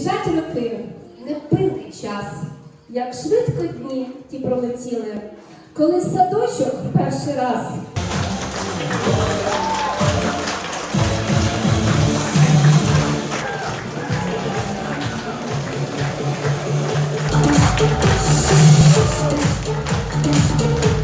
Біжать роки, невпинний час, як швидко дні ті пролетіли, коли садочок перший раз. Сьогодні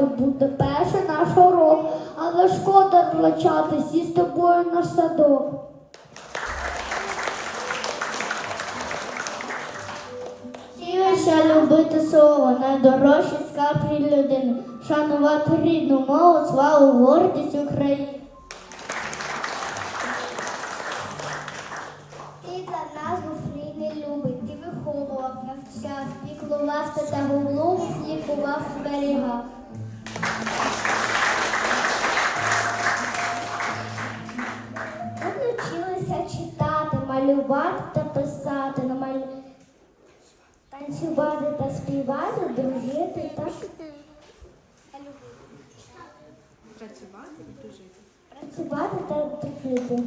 вирушати, буде перший наш урок, але шкода злочати, сі з тобою наш садок. Лише любити слово, найдорожчий скарб людини, шанувати рідну мову, славу, гордість України. Ти за назву Фріни любить, ти виховував, навчав, піклувався та голову лікував, зберігав. Танцювати та співати, дружити та Працювати і дружити. працювати та дружити.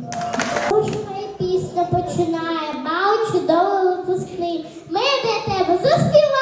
Моя пісня починає, мав чудовий випускний. Ми для тебе заспіваємо,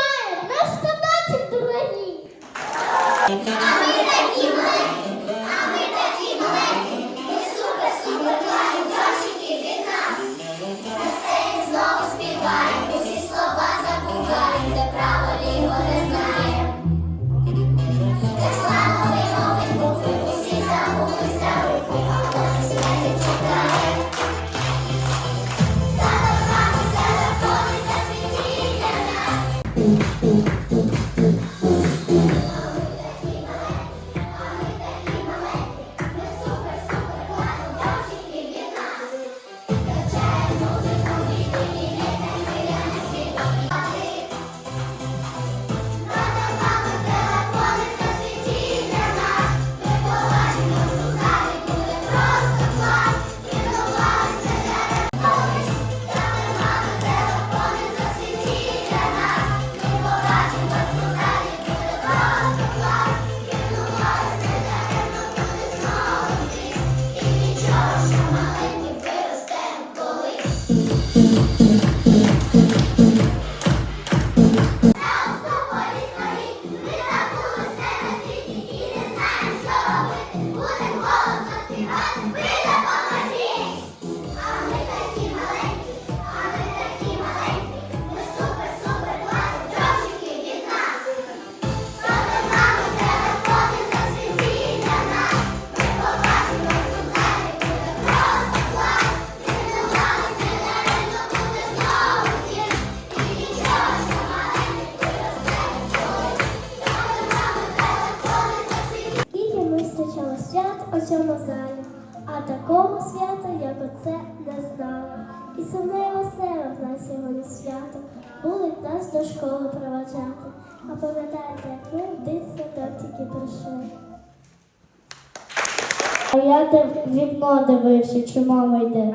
А я в вікно дивився, чи мама йде.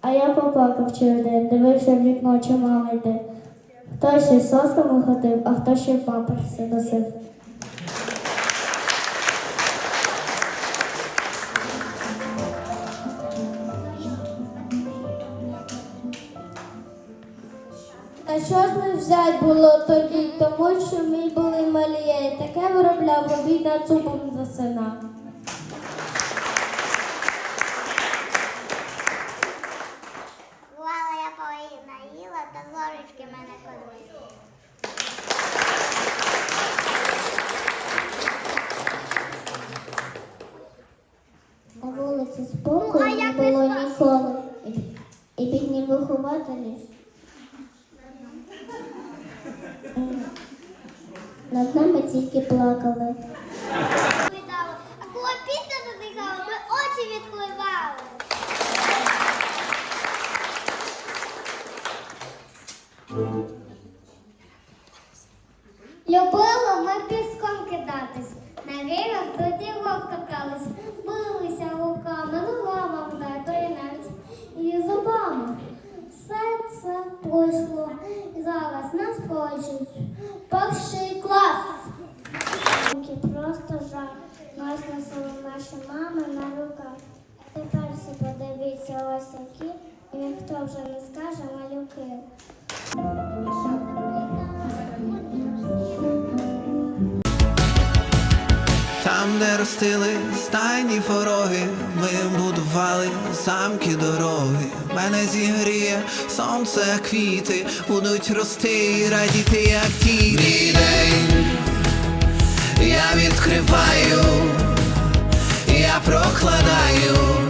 А я поплакав через день, дивився в вікно, чи мама йде. Хтось із соснами ходив, а хто ще памперси носив. Та що ж не взять було тоді, тому що ми були малі, я і таке виробляв, обід над зубом засинав. Бувало, я половина їла, та зорочки мене ходили. На вулиці Ну, спокою а не як було не страшно? ніколи. І, і бідні вихователі. м, Над нами тільки плакали. Коли пісня задихала, ми очі відкливали. Ось і ніхто вже не скаже малюки. Там, де ростили стайні пороги, ми будували замки дороги. Мене зігріє сонце, квіти будуть рости і радіти, як ті день Я відкриваю, я прокладаю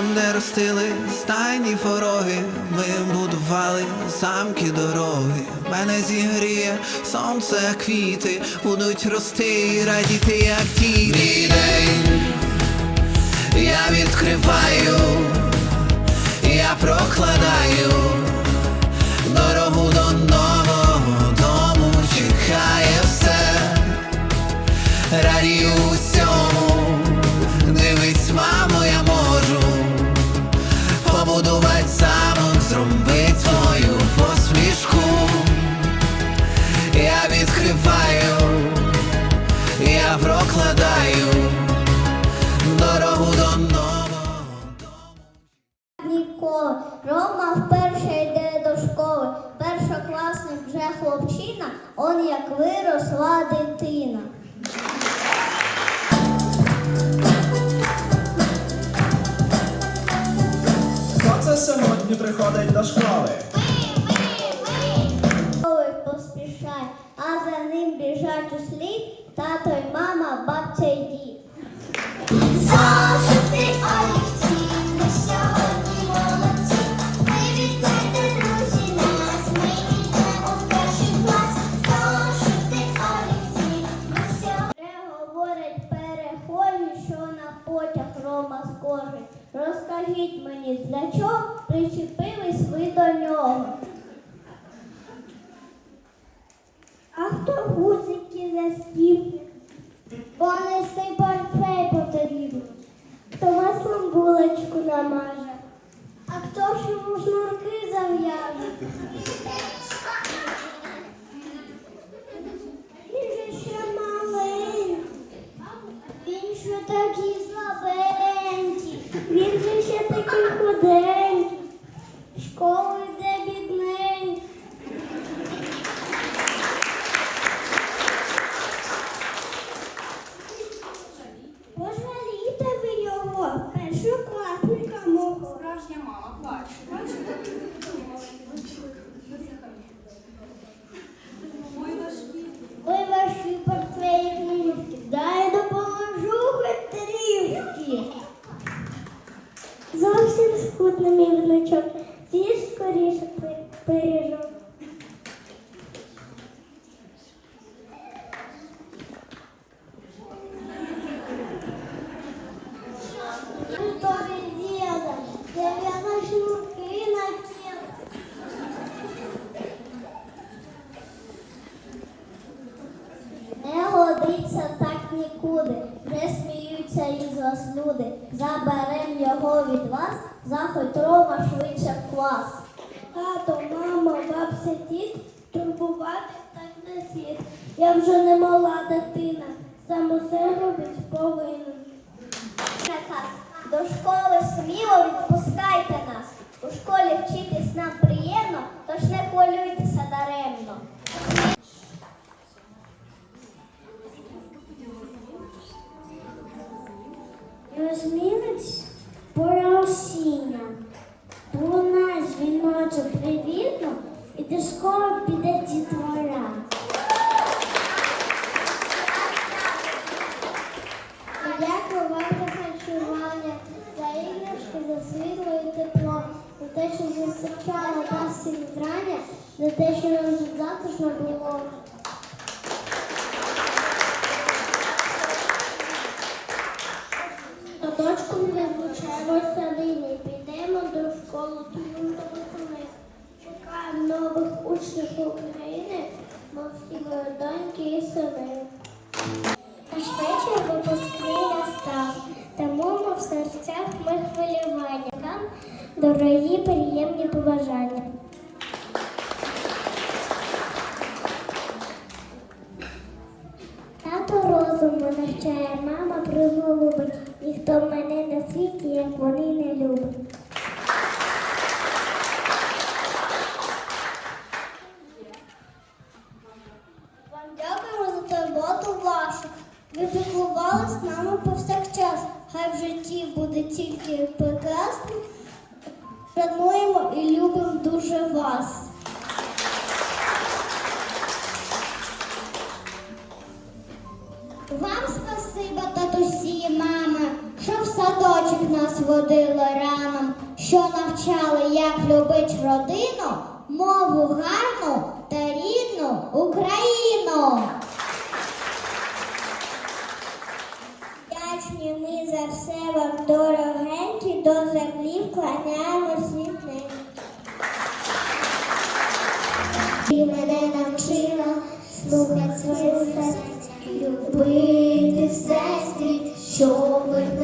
Там, де ростили стайні пороги, ми будували замки дороги. Мене зігріє сонце, квіти будуть рости і радіти, як ті Мій день Я відкриваю, я прокладаю дорогу до нового дому, чекає все, радію усьому. Сьогодні приходить до школи? Поспішай, а за ним біжать услід тато й мама, бабця й дід. Зошити Розкажіть мені, для чого причепились ви до нього? А хто гудзики застібне? Бо нести портфель потрібно. Хто маслом булочку намаже, а хто ж йому шнурки зав'яже? До школи сміло відпускайте те, що зустрічали нас всіх зрання, за те, що нам затишно було. Садочком не звучаємося нині, підемо до школи весни. Чекаємо нових учнів України, мов всі доньки і сини. Наш вечір випускний настав, тому ми в серцях ми хвилювання. Нам дорогі приємні побажання. Тато розуму навчає, мама приголубить. Ніхто мене на світі, як вони не любить. Дуже вас. Вам спасибо, татусі і мами, що в садочок нас водили раном, що навчали, як любить родину, мову гарну любити